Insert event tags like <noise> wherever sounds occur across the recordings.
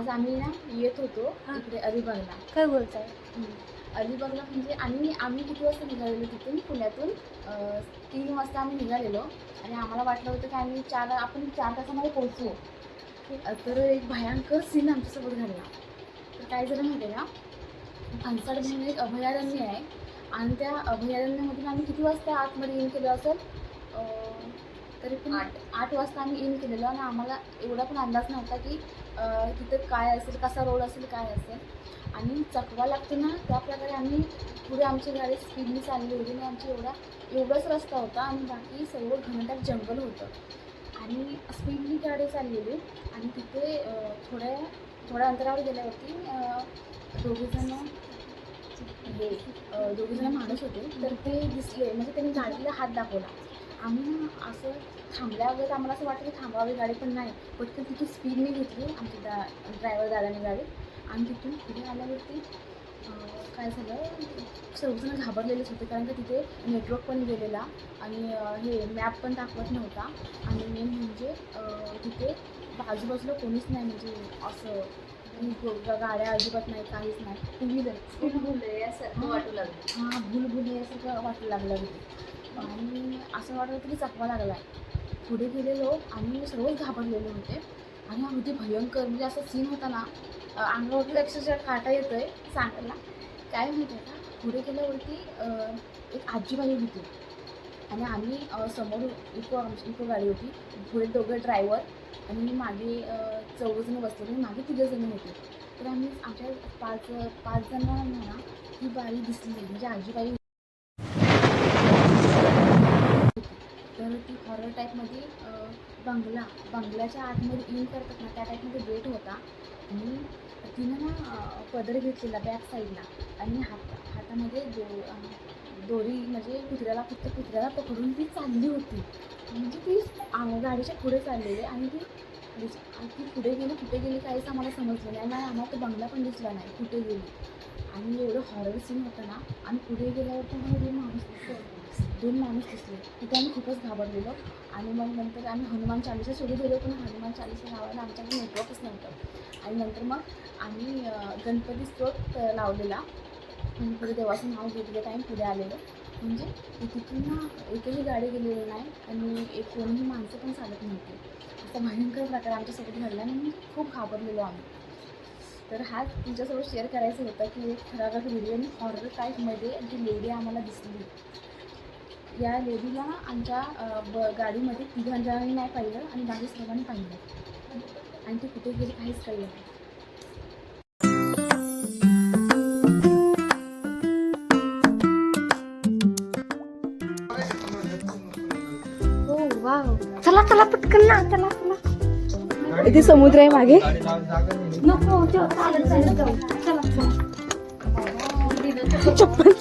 आज आम्ही ना येत होतो. इकडे अलिबागला. काय बोलताय? अलिबागला म्हणजे आणि आम्ही किती वाजता निघालेलो तिथून? पुण्यातून तीन वाजता आम्ही निघालेलो. आणि आम्हाला वाटलं होतं की आम्ही चार आपण चार तासामध्ये पोहोचू. तर एक भयंकर सीन आमच्यासोबत घडला. तर काय झालं माहिती आहे का? फणसाड म्हणून एक अभयारण्य आहे. आणि त्या अभयारण्यामधून आम्ही किती वाजता आतमध्ये इन केलं असेल? तरी पण आठ आठ वाजता आम्ही इन केलेलो आणि आम्हाला एवढा पण अंदाज नव्हता की तिथं काय असेल कसा रोड असेल काय असेल. आणि चकवा लागतो ना त्या प्रकारे आम्ही पुढे आमची गाडी स्पीडने चालली होती आणि आमची एवढा एवढाच रस्ता होता आणि बाकी सर्व घनदाट जंगल होतं. आणि स्पीडनी गाडी चाललेली आणि तिथे थोड्या थोड्या अंतरावर गेल्यावरती अं, दोघेजण हे दोघेजण माणूस होते. तर ते दिसले म्हणजे त्यांनी गाडीला हात दाखवला. आम्ही ना असं थांबल्यावर आम्हाला असं वाटलं की थांबावी गाडी पण नाही. पटकन तिथून स्पीडने घेतली. आमची दा ड्रायव्हर दादाने गाडी. आणि तिथून पुढे आल्यावरती काय झालं? सर्वजण घाबरलेलेच होते कारण का तिथे नेटवर्क पण गेलेला. आणि हे मॅप पण दाखवत नव्हता. आणि मेन म्हणजे तिथे आजूबाजूला कोणीच नाही. म्हणजे असं गाड्या अजिबात नाही काहीच नाही. टू व्हीलर असं वाटू लागलं. हां भूल भूल यासारखं वाटू लागलं. आणि असं वाटत होतं की चकवा लागला. आहे पुढे गेलेलो आणि सर्वच घाबरलेले होते. आणि अगदी भयंकर म्हणजे असा सीन होता ना अंगावरती अक्षरशः काटा येतो आहे सांगायला. काय माहिती आहे का पुढे गेल्यावरती एक आजीबाई होती. आणि आम्ही समोर इको आमची इको गाडी होती. पुढे दोघं ड्रायव्हर आणि मागे चौघजण बसले आणि मागे तिघंजण होते. तर आम्ही आमच्या पाच पाच जणांना ना ती बाई दिसली म्हणजे आजीबाई तर ती हॉरर टाईपमध्ये बंगला बंगल्याच्या आतमध्ये इन करतात ना त्या टाईपमध्ये गेट होता. आणि तिनं ना पदर घेतलेला बॅक साईडला आणि हात हातामध्ये दो दोरी म्हणजे कुत्र्याला फक्त कुत्र्याला पकडून ती चालली होती. म्हणजे ती गाडीच्या पुढे चाललेली आणि ती आणि ती पुढे गेली कुठे गेली काहीच आम्हाला समजलं नाही. नाही आम्हाला तो बंगला पण दिसला नाही कुठे गेली. आणि एवढं हॉरर सीन होतं ना आणि पुढे गेल्यावर पण माणूस दिसले दोन माणूस दिसले. तिथे आम्ही खूपच घाबरलेलो. आणि मग नंतर आम्ही हनुमान चालीसा सुरू केलो पण हनुमान चालीसा लावायला आमच्याकडे नेटवर्कच नव्हतं. आणि नंतर मग आम्ही गणपती स्त्रोत लावलेला. गणपती पुढे देवाचं नाव घेतलं टाईम पुढे आलेलं. म्हणजे तिथून ना एकही गाडी गेलेली नाही आणि एक कोणीही माणसं पण चालत नव्हती. असा भयंकर प्रकार आमच्यासोबत घडला आणि मी खूप घाबरलेलो आम्ही. तर हा तुमच्यासोबत शेअर करायचं होतं की एक ठराविक व्हिडिओ आणि हॉरर टाईपमध्ये ती लेडी आम्हाला दिसली. या लेडीला आमच्या ब गाडीमध्ये तिघा जणांनी नाही पाहिलं आणि बाकी सर्वांनी पाहिलं. आणि ती कुठे गेली काहीच कळलं नाही. हो वाव. चला चला पटकन ना चला चला. इथे समुद्र आहे मागे. नको चल, चालत चालत जाऊ. चला. चप्पल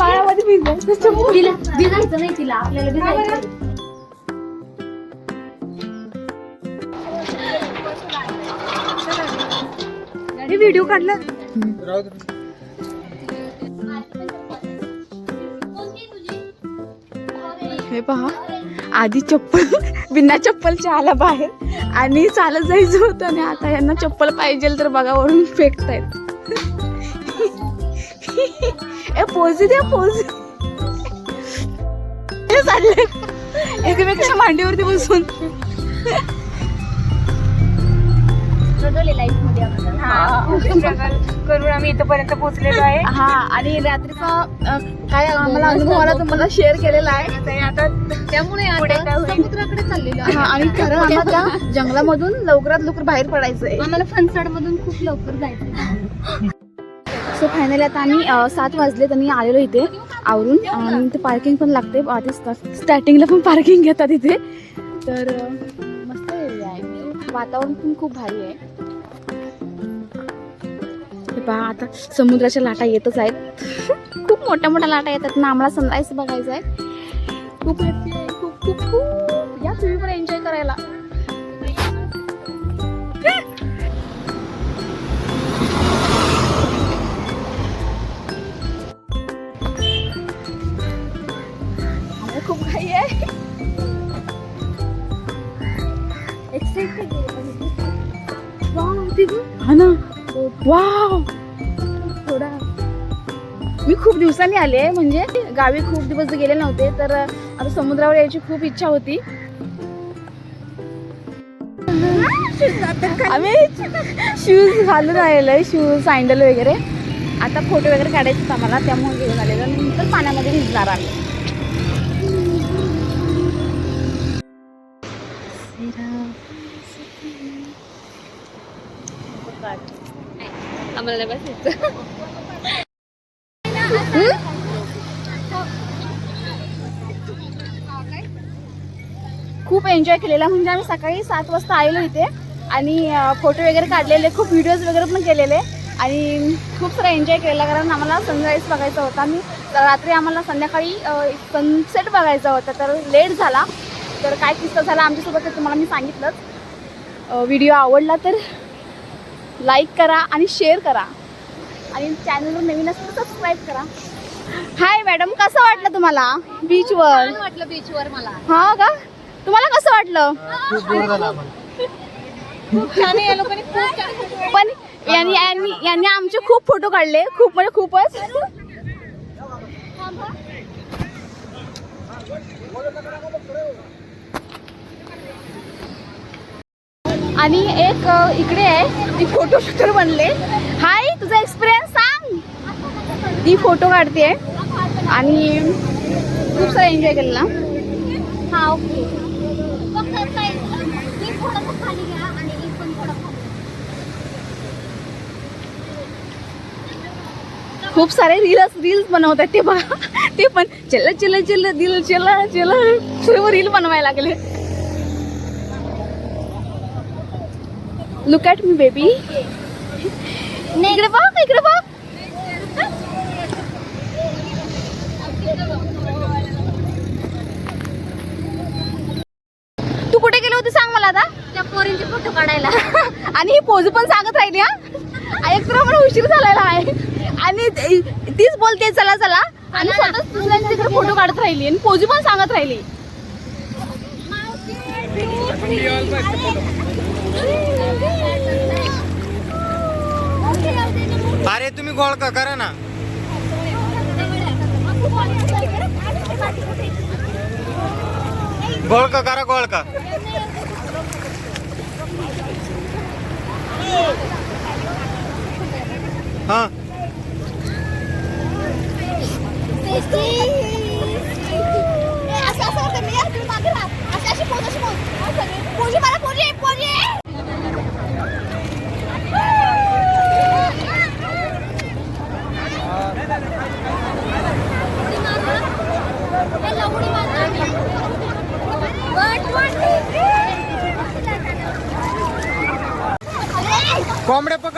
पायामध्ये चप्पल तिला भिजायचं नाही तिला आपल्याला भिजायचं हे व्हिडिओ काढला. हे पहा. आधी चप्पल बिना चप्पलच्या आला बाहेर. आणि चालत जायचं होतं आणि आता यांना चप्पल पाहिजे तर बघा वरून फेकतायत. ए पोज द्या पोज हे चाललंय. एकमेकाच्या मांडीवरती बसून. करून आम्ही इथपर्यंत पोहोचलेलो आहे. हा आणि रात्रीचा काय आम्हाला अनुभव आला तुम्हाला शेअर केलेला आहे. आता त्यामुळे? समुद्राकडे चाललेलो आणि खरं आम्हाला त्या <laughs> जंगलामधून लवकरात लवकर बाहेर पडायचंय. आम्हाला फनसाड मधून खूप लवकर जायचं सो फायनली आता आम्ही सात वाजले त्यांनी आलेलो इथे आवरून. आणि इथे पार्किंग पण लागते. आधी स्टार्टिंगला पण पार्किंग घेतात इथे. तर मस्त एरिया आहे. वातावरण पण खूप भारी आहे. हे पहा आता समुद्राच्या लाटा येतच आहेत. <laughs> खूप मोठ्या मोठ्या लाटा येतात. ना आम्हाला सनराईज बघायचं आहे. खूप हॅपी आहे. खूप खूप खूप. हा ना? वाव! थोडा. मी खूप दिवसांनी आले म्हणजे गावी खूप दिवस गेले नव्हते तर आता समुद्रावर यायची खूप इच्छा होती. आम्ही शूज घालून आलेलो शूज सँडल वगैरे. आता फोटो वगैरे काढायचे आम्हाला त्यामुळे घेऊन आलेलो. नंतर पाण्यामध्ये भिजणार आम्ही. आम्हाला बसायचं. खूप एन्जॉय केलेला. म्हणजे आम्ही सकाळी सात वाजता आलेलो इथे. आणि फोटो वगैरे काढलेले खूप व्हिडिओज वगैरे पण केलेले. आणि खूप सारा एन्जॉय केलेला कारण आम्हाला सनराईज बघायचा होता. आम्ही रात्री आम्हाला संध्याकाळी सनसेट बघायचा होता. तर लेट झाला. तर काय किस्सा झाला आमच्यासोबत ते तुम्हाला मी सांगितलंच. व्हिडिओ आवडला तर लाईक करा आणि शेअर करा. आणि चॅनलवर नवीन असेल तर सबस्क्राईब करा. हाय मॅडम कसं वाटलं तुम्हाला बीचवर वाटलं बीचवर मला. हा का? तुम्हाला कसं वाटलं? खूप बोर झाला आम्हाला खूप छान आहे. या लोकांनी खूप छान पण यांनी यांनी यांनी आमचे खूप फोटो काढले. खूप म्हणजे खूपच. आणि एक इकडे आहे ती फोटो शूटर बनले हाय तुझा एक्सपिरियन्स सांग ती फोटो काढते आणि खूप सारा एन्जॉय केला हा ओके खूप सारे रील्स रील्स बनवतात ते बघा ते पण चल चल चल दिल चला चला सर्व रील बनवायला लागले लुक ॲट मी बेबी इकडे बघ इकडे बघ तू कुठे गेली होती सांग मला आता. त्या पोरींचे फोटो काढायला. <laughs> आणि ही पोज पण सांगत राहिली हा. एक तर मला उशीर झालेला आहे. आणि तीच बोलते चला चला. आणि स्वतःच दुसऱ्यांच्या तिकडे फोटो काढत राहिली आणि पोजी पण सांगत राहिली. अरे तुम्ही गोळका करा ना गोळका करा गोळका हा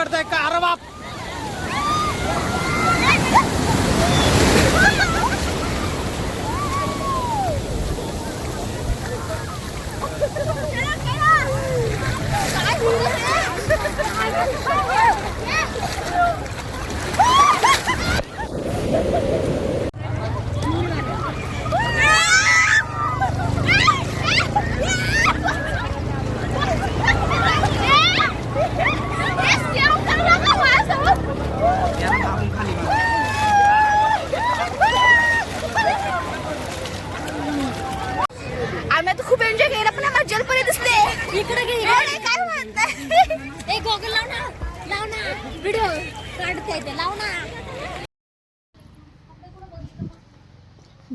कोंबड्या पकडताय का अरे बाप काढते ते लाव ना.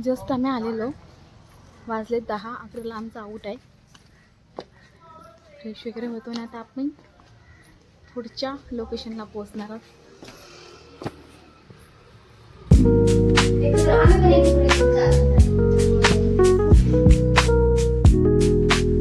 जस्ट आम्ही आलेलो. वाजले दहा अकराला आमचा आऊट आहे. फ्रेश वगैरे होतो आणि आता आपण. पुढच्या लोकेशनला पोहोचणार आहोत.